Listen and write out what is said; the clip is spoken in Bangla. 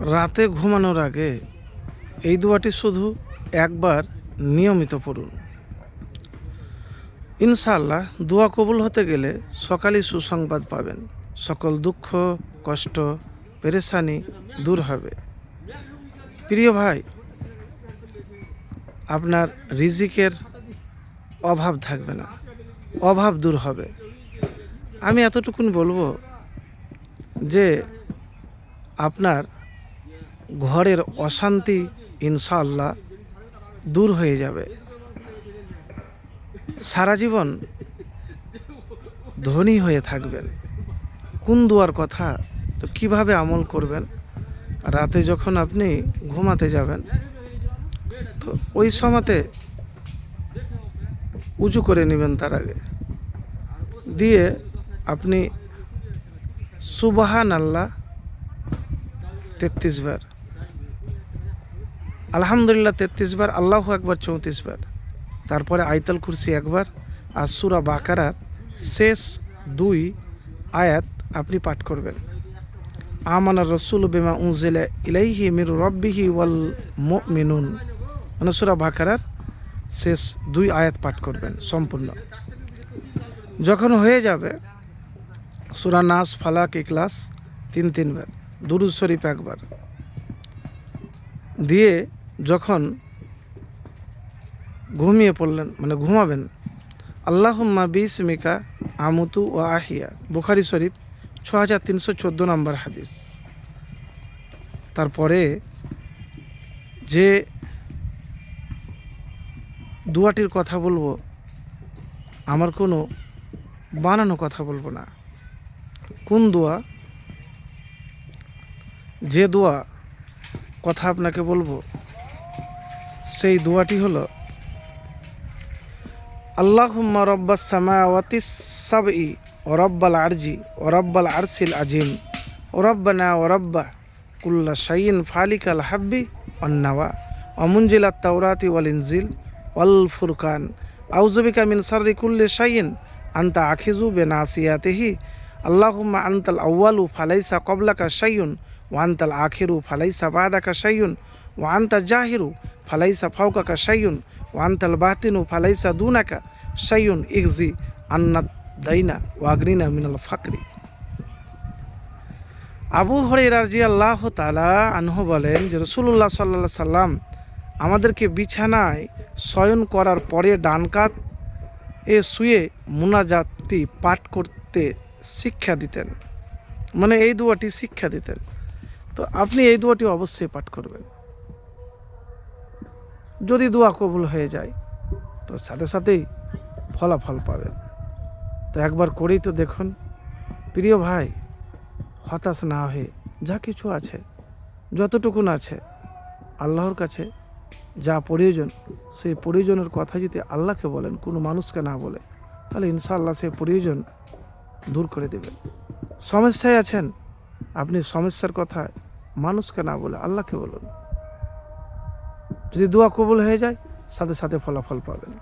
রাতে ঘুমানোর আগে এই দোয়াটি শুধু একবার নিয়মিত পড়ুন। ইনশাআল্লাহ দোয়া কবুল হতে গেলে সকালে সুসংবাদ পাবেন। সকল দুঃখ, কষ্ট, পেরেশানি দূর হবে। প্রিয় ভাই, আপনার রিজিকের অভাব থাকবে না। অভাব দূর হবে। আমি এতটুকুন বলব যে আপনার ঘরের অশান্তি ইনশাআল্লাহ দূর হয়ে যাবে। সারা জীবন ধনী হয়ে থাকবেন। কোন দুয়ার কথা? তো কীভাবে আমল করবেন? রাতে যখন আপনি ঘুমাতে যাবেন, তো ওই সময়তে উঁচু করে নেবেন তার আগে। দিয়ে আপনি সুবাহান আল্লাহ তেত্রিশ বার আলহামদুলিল্লাহ তেত্রিশ বার, আল্লাহ একবার চৌত্রিশ বার। তারপরে আইতাল কুরসি একবার, আর সুরা বাকারার শেষ দুই আয়াত আপনি পাঠ করবেন। আমানা রসুল বেমা উজেলা ইলাইহি মির রব্বিহি ওয়াল মিনুন মানে সুরা বাকারার শেষ দুই আয়াত পাঠ করবেন সম্পূর্ণ। যখন হয়ে যাবে, সুরা নাস, ফালাক ইকলাস তিন তিনবার, দুরুদ শরীফ একবার। দিয়ে যখন ঘুমিয়ে পড়লেন মানে ঘুমাবেন, আল্লাহুম্মা বিসমিকা আমুতু ও আহিয়া, বুখারি শরীফ ছ হাজার তিনশো চোদ্দ নম্বর হাদিস। তারপরে যে দুয়াটির কথা বলব, আমার কোনো বানানো কথা বলব না। কোন দোয়া? যে দোয়া কথা আপনাকে বলব সেই দোয়াটি হলো, আল্লাহুম্মা রব্বাস সামাওয়াতি সাবই ই রব্বাল আরজি ও রব্বাল আরসিল আজিম ও রব্বানা ও রব্বা কুল্লা শাইন ফালিকাল হাব্বি অন্নাওয়া অমুঞ্জিলা তাওরাতি ওয়াল ইনজিল ওয়াল ফুরকান। আউজবিকা মিন সাররি কুল্লি শাইন আন্তা আখিজু বে নাসিয়াতিহি আল্লাহুম্মা আনতাল আউয়ালু ফালাইসা কবলাকা শাইউন ওয়ান্তাল আখিরু ফালাইসা বাদাকা শাইউন ওয়ান্তা জাহিরু ফালাইসা ফাউকাকা শাইউন ওয়ান্তাল বাহতিনু ফালাইসা দুনাকা শাইউন ইগজি আন্নাত দাইনা ওয়াগরিনা মিনাল ফাকরি আবু হরে রাজি আল্লাহ তালা আনহু বলেন যে রসুল্লাহ সাল্লা সাল্লাম আমাদেরকে বিছানায় শয়ন করার পরে ডান কাত এ শুয়ে মুনাজাতটি পাঠ করতে শিক্ষা দিতেন। মানে এই দুয়াটি শিক্ষা দিতেন। তো আপনি এই দুয়াটি অবশ্যই পাঠ করবেন। যদি দোয়া কবুল হয়ে যায়, তো সাথে সাথেই ফলাফল পাবেন। তো একবার করেই তো দেখুন, প্রিয় ভাই, হতাশ না হয়ে যা কিছু আছে, যতটুকুন আছে, আল্লাহর কাছে যা প্রয়োজন, সেই প্রয়োজনের কথা যদি আল্লাহকে বলেন, কোনো মানুষকে না বলে, তাহলে ইনশাআল্লাহ সেই প্রয়োজন দূর করে দেবেন। সমস্যায় আছেন, আপনি সমস্যার কথা মানুষকে না বলে আল্লাহকে বলুন। যদি দোয়া কবুল হয়ে যায় সাথে সাথে ফলাফল পাবেন।